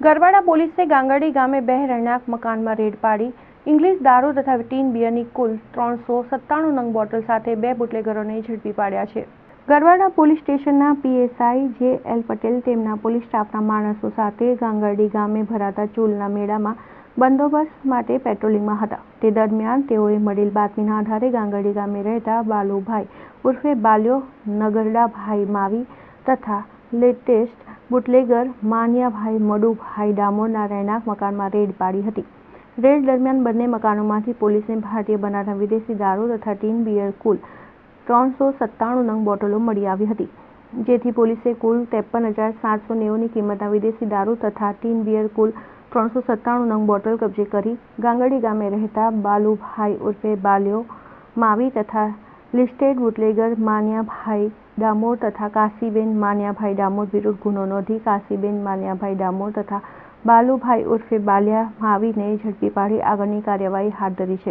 ગરવાડા પોલીસે ગાંગડી ગામે બે રહેણાંક મકાનમાં રેડ પાડી, ઇંગ્લિશ દારૂ તથા ટીન બિયરની કુલ ત્રણસો સત્તાણું નંગ બોટલ સાથે બે બુટલેગરોને ઝડપી પાડ્યા છે. ગરવાડા પોલીસ સ્ટેશનના પીએસઆઈ જે એલ પટેલ તેમના પોલીસ સ્ટાફના માણસો સાથે ગાંગરડી ગામે ભરાતા ચૂલના મેળામાં બંદોબસ્ત માટે પેટ્રોલિંગમાં હતા. તે દરમિયાન તેઓએ મળેલ બાતમીના આધારે ગાંગરડી ગામે રહેતા બાલુભાઈ ઉર્ફે બાલ્યો નગરડાભાઈ માવી તથા લેટેસ્ટ બુટલેગર, માનિયાભાઈ, મડુભાઈ, ડામોરના રહેણાંક મકાનમાં રેડ પાડી હતી. રેડ દરમિયાન બંને મકાનોમાંથી પોલીસને ભારતીય બનાવતા વિદેશી દારૂ તથા ટીન બિયર કુલ ત્રણસો સત્તાણું નંગ બોટલો મળી આવી હતી. જેથી પોલીસે કુલ ત્રેપન હજાર સાતસો નેવુંની કિંમતના વિદેશી દારૂ તથા ટીન બિયર કુલ ત્રણસો સત્તાણું નંગ બોટલ કબજે કરી ગાંગડી ગામે રહેતા બાલુભાઈ ઉર્ફે બાલ્યો, માવી તથા લિસ્ટેડ બુટલેગર, માન્યાભાઈ ડામોર તથા કાશીબેન માન્યાભાઈ ડામોર વિરુદ્ધ ગુનો નોંધી કાશીબેન માન્યાભાઈ ડામોર તથા બાલુભાઈ ઉર્ફે બાલિયા માવીને ઝડપી પાડી આગળની કાર્યવાહી હાથ ધરી છે